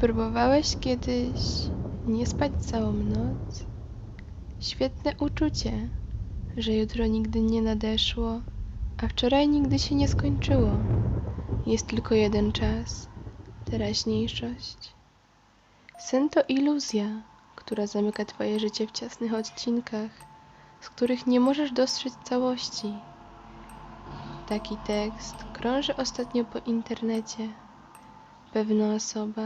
Próbowałeś kiedyś nie spać całą noc? Świetne uczucie, że jutro nigdy nie nadeszło, a wczoraj nigdy się nie skończyło. Jest tylko jeden czas teraźniejszość. Sen to iluzja, która zamyka Twoje życie w ciasnych odcinkach, z których nie możesz dostrzec całości. Taki tekst krąży ostatnio po internecie. Pewna osoba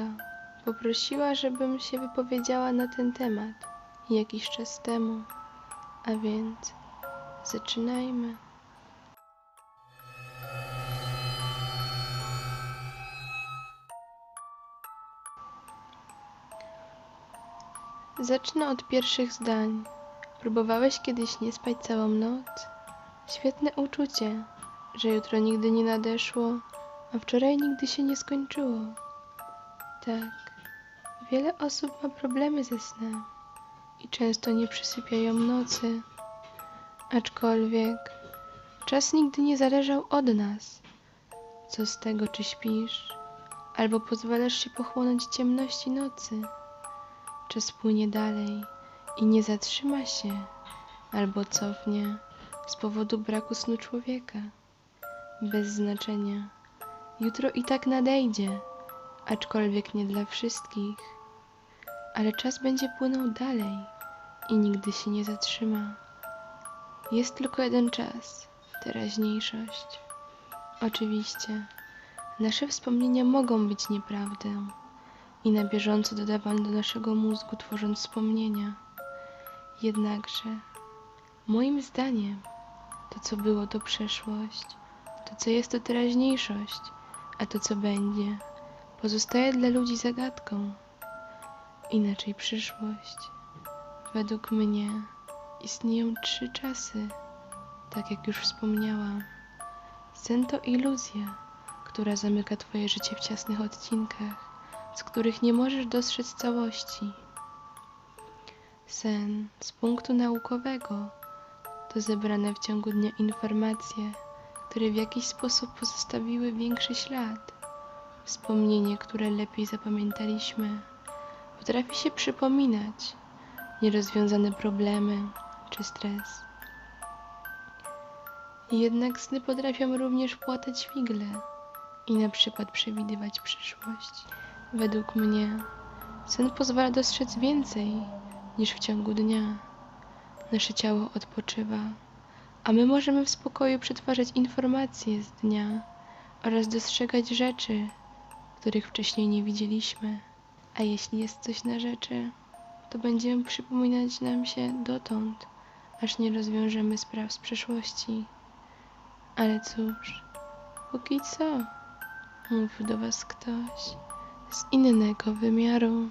poprosiła, żebym się wypowiedziała na ten temat jakiś czas temu, a więc zaczynajmy. Zacznę od pierwszych zdań. Próbowałeś kiedyś nie spać całą noc? Świetne uczucie, że jutro nigdy nie nadeszło, a wczoraj nigdy się nie skończyło. Tak, wiele osób ma problemy ze snem i często nie przysypiają nocy. Aczkolwiek czas nigdy nie zależał od nas. Co z tego, czy śpisz, albo pozwalasz się pochłonąć ciemności nocy? Czas płynie dalej i nie zatrzyma się, albo cofnie z powodu braku snu człowieka. Bez znaczenia. Jutro i tak nadejdzie, aczkolwiek nie dla wszystkich. Ale czas będzie płynął dalej i nigdy się nie zatrzyma. Jest tylko jeden czas teraźniejszość. Oczywiście, nasze wspomnienia mogą być nieprawdą i na bieżąco dodawane do naszego mózgu, tworząc wspomnienia. Jednakże, moim zdaniem, to co było to przeszłość, to co jest to teraźniejszość, a to co będzie, pozostaje dla ludzi zagadką. Inaczej przyszłość. Według mnie istnieją trzy czasy, tak jak już wspomniałam. Sen to iluzja, która zamyka Twoje życie w ciasnych odcinkach, z których nie możesz dostrzec całości. Sen z punktu naukowego to zebrane w ciągu dnia informacje, które w jakiś sposób pozostawiły większy ślad. Wspomnienie, które lepiej zapamiętaliśmy, potrafi się przypominać nierozwiązane problemy czy stres. Jednak sny potrafią również płatać figle i na przykład przewidywać przyszłość. Według mnie sen pozwala dostrzec więcej niż w ciągu dnia. Nasze ciało odpoczywa, a my możemy w spokoju przetwarzać informacje z dnia oraz dostrzegać rzeczy, których wcześniej nie widzieliśmy. A jeśli jest coś na rzeczy, to będziemy przypominać nam się dotąd, aż nie rozwiążemy spraw z przeszłości. Ale cóż, póki co, mówił do Was ktoś z innego wymiaru.